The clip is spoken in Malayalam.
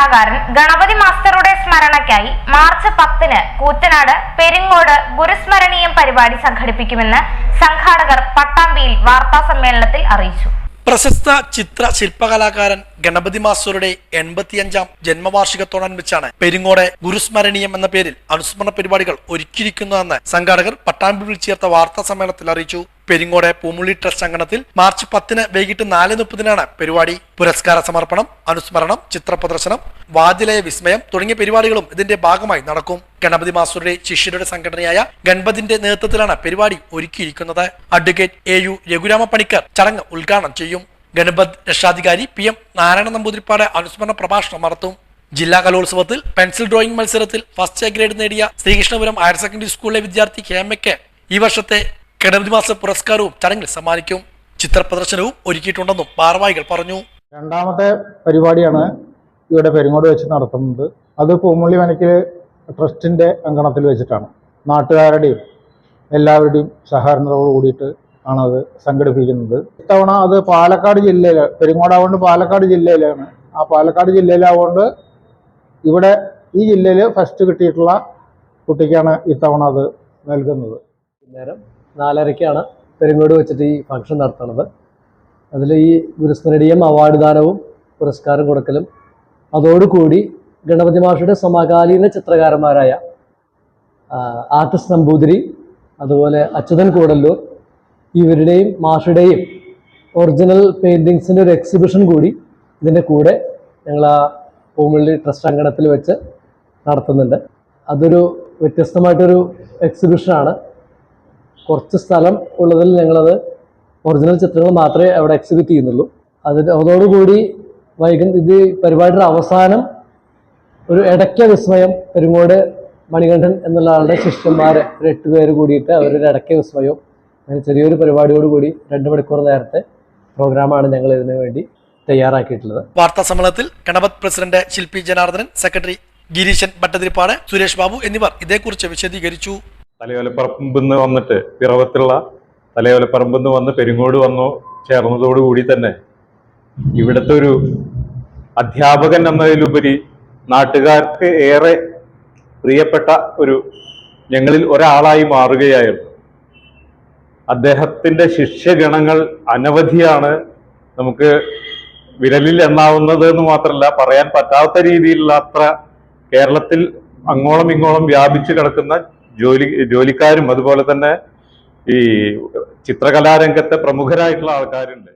കലാകാരൻ ഗണപതി മാസ്റ്ററുടെ സ്മരണയ്ക്കായി മാർച്ച് പത്തിന് കൂറ്റനാട് പെരിങ്ങോട് ഗുരുസ്മരണീയം പരിപാടി സംഘടിപ്പിക്കുമെന്ന് സംഘാടകർ പട്ടാമ്പിയിൽ വാർത്താ സമ്മേളനത്തിൽ അറിയിച്ചു. പ്രശസ്ത ചിത്ര ശില്പകലാകാരൻ ഗണപതി മാസ്റ്ററുടെ എൺപത്തിയഞ്ചാം ജന്മവാർഷികത്തോടനുബന്ധിച്ചാണ് പെരിങ്ങോടെ ഗുരുസ്മരണീയം എന്ന പേരിൽ അനുസ്മരണ പരിപാടികൾ ഒരുക്കിയിരിക്കുന്നതെന്ന് സംഘാടകർ പട്ടാമ്പിയിൽ ചേർത്ത വാർത്താ സമ്മേളനത്തിൽ അറിയിച്ചു. പെരിങ്ങോടെ പൂമുള്ളി ട്രസ്റ്റ് അങ്കണത്തിൽ മാർച്ച് പത്തിന് വൈകിട്ട് നാല് മുപ്പതിനാണ് പരിപാടി. പുരസ്കാര സമർപ്പണം അനുസ്മരണം ചിത്ര പ്രദർശനം വാതിലയ വിസ്മയം തുടങ്ങിയ പരിപാടികളും ഇതിന്റെ ഭാഗമായി നടക്കും. ഗണപതി മാസ്റ്ററുടെ ശിഷ്യരുടെ സംഘടനയായ ഗണപതിന്റെ നേതൃത്വത്തിലാണ് പരിപാടി ഒരുക്കിയിരിക്കുന്നത്. Advocate A U Raghurama Panicker ചടങ്ങ് ഉദ്ഘാടനം ചെയ്യും. ഗണപത് രക്ഷാധികാരി പി എം നാരായണ നമ്പൂതിരിപ്പാട് അനുസ്മരണ പ്രഭാഷണം നടത്തും. ജില്ലാ കലോത്സവത്തിൽ പെൻസിൽ ഡ്രോയിങ് മത്സരത്തിൽ ഫസ്റ്റ് ഗ്രേഡ് നേടിയ ശ്രീകൃഷ്ണപുരം ഹയർ സെക്കൻഡറി സ്കൂളിലെ വിദ്യാർത്ഥി ഹേമയ്ക്ക് ഈ വർഷത്തെ ഗണപതി മാസ പുരസ്കാരവും ചടങ്ങിൽ സമ്മാനിക്കും. ചിത്ര പ്രദർശനവും ഒരുക്കിയിട്ടുണ്ടെന്നും ഭാരവാഹികൾ പറഞ്ഞു. രണ്ടാമത്തെ പരിപാടിയാണ് ഇവിടെ പെരുങ്ങോട് വെച്ച് നടത്തുന്നത്. അത് പൂമുള്ളി വനക്കിൽ ട്രസ്റ്റിന്റെ അങ്കണത്തിൽ വെച്ചിട്ടാണ്. നാട്ടുകാരുടെയും എല്ലാവരുടെയും സഹകരണത്തോട് കൂടിയിട്ട് ആണ് അത് സംഘടിപ്പിക്കുന്നത്. ഇത്തവണ അത് പാലക്കാട് ജില്ലയിൽ പെരുങ്ങോടാവുകൊണ്ട് പാലക്കാട് ജില്ലയിലാണ്. ആ പാലക്കാട് ജില്ലയിലാവുകൊണ്ട് ഇവിടെ ഈ ജില്ലയിൽ ഫസ്റ്റ് കിട്ടിയിട്ടുള്ള കുട്ടിക്കാണ് ഇത്തവണ അത് നൽകുന്നത്. നേരം നാലരയ്ക്കാണ് പെരുങ്ങോട് വെച്ചിട്ട് ഈ ഫംഗ്ഷൻ നടത്തുന്നത്. അതിൽ ഈ ഗുരുസ്മരണീയം അവാർഡ് ദാനവും പുരസ്കാരം കൊടുക്കലും അതോടുകൂടി ഗണപതി മാഷയുടെ സമകാലീന ചിത്രകാരന്മാരായ ആർട്ടിസ്റ്റ് നമ്പൂതിരി അതുപോലെ അച്യുതൻ കൂടല്ലൂർ ഇവരുടെയും മാഷുടെയും ഒറിജിനൽ പെയിന്റിങ്സിന്റെ ഒരു എക്സിബിഷൻ കൂടി ഇതിന്റെ കൂടെ ഞങ്ങൾ ആ പൂമുള്ളി ട്രസ്റ്റ് അങ്കണത്തിൽ വെച്ച് നടത്തുന്നുണ്ട്. അതൊരു വ്യത്യസ്തമായിട്ടൊരു എക്സിബിഷനാണ് കുറച്ച് സ്ഥലം ഉള്ളതിൽ ഞങ്ങളത് ഒറിജിനൽ ചിത്രങ്ങൾ മാത്രമേ അവിടെ എക്സിബിറ്റ് ചെയ്യുന്നുള്ളൂ. അതിന് അതോടുകൂടി വൈകും ഇത് പരിപാടിയുടെ അവസാനം ഒരു ഇടയ്ക്ക വിസ്മയം പെരുങ്ങോട് മണികണ്ഠൻ എന്നുള്ള ആളുടെ ശിഷ്യന്മാരെ ഒരു എട്ട് പേര് കൂടിയിട്ട് അവരൊരു ഇടയ്ക്ക വിസ്മയവും അങ്ങനെ ചെറിയൊരു പരിപാടിയോടുകൂടി രണ്ട് മണിക്കൂർ നേരത്തെ പ്രോഗ്രാമാണ് ഞങ്ങൾ ഇതിനു വേണ്ടി തയ്യാറാക്കിയിട്ടുള്ളത്. വാർത്താ സമ്മേളനത്തിൽ ഗണപത് പ്രസിഡന്റ് ശില്പി ജനാർദ്ദനൻ സെക്രട്ടറി ഗിരീശൻ ഭട്ടതിരിപ്പാട് സുരേഷ് ബാബു എന്നിവർ ഇതേക്കുറിച്ച് വിശദീകരിച്ചു. തലയോലപ്പറമ്പിന്ന് വന്നിട്ട് പിറവത്തുള്ള തലയോലപ്പറമ്പിന്ന് വന്ന് പെരുങ്ങോട് വന്നു ചേർന്നതോടുകൂടി തന്നെ ഇവിടുത്തെ ഒരു അധ്യാപകൻ എന്നതിലുപരി നാട്ടുകാർക്ക് ഏറെ പ്രിയപ്പെട്ട ഒരു ഞങ്ങളിൽ ഒരാളായി മാറുകയായിരുന്നു. അദ്ദേഹത്തിന്റെ ശിഷ്യഗണങ്ങൾ അനവധിയാണ് നമുക്ക് വിരലിൽ എണ്ണാവുന്നത് എന്ന് മാത്രമല്ല പറയാൻ പറ്റാത്ത രീതിയിലുള്ള അത്ര കേരളത്തിൽ അങ്ങോളം ഇങ്ങോളം വ്യാപിച്ചു കിടക്കുന്ന ജോലി ജോലിക്കാരും അതുപോലെ തന്നെ ഈ ചിത്രകലാരംഗത്തെ പ്രമുഖരായിട്ടുള്ള ആൾക്കാരുണ്ട്.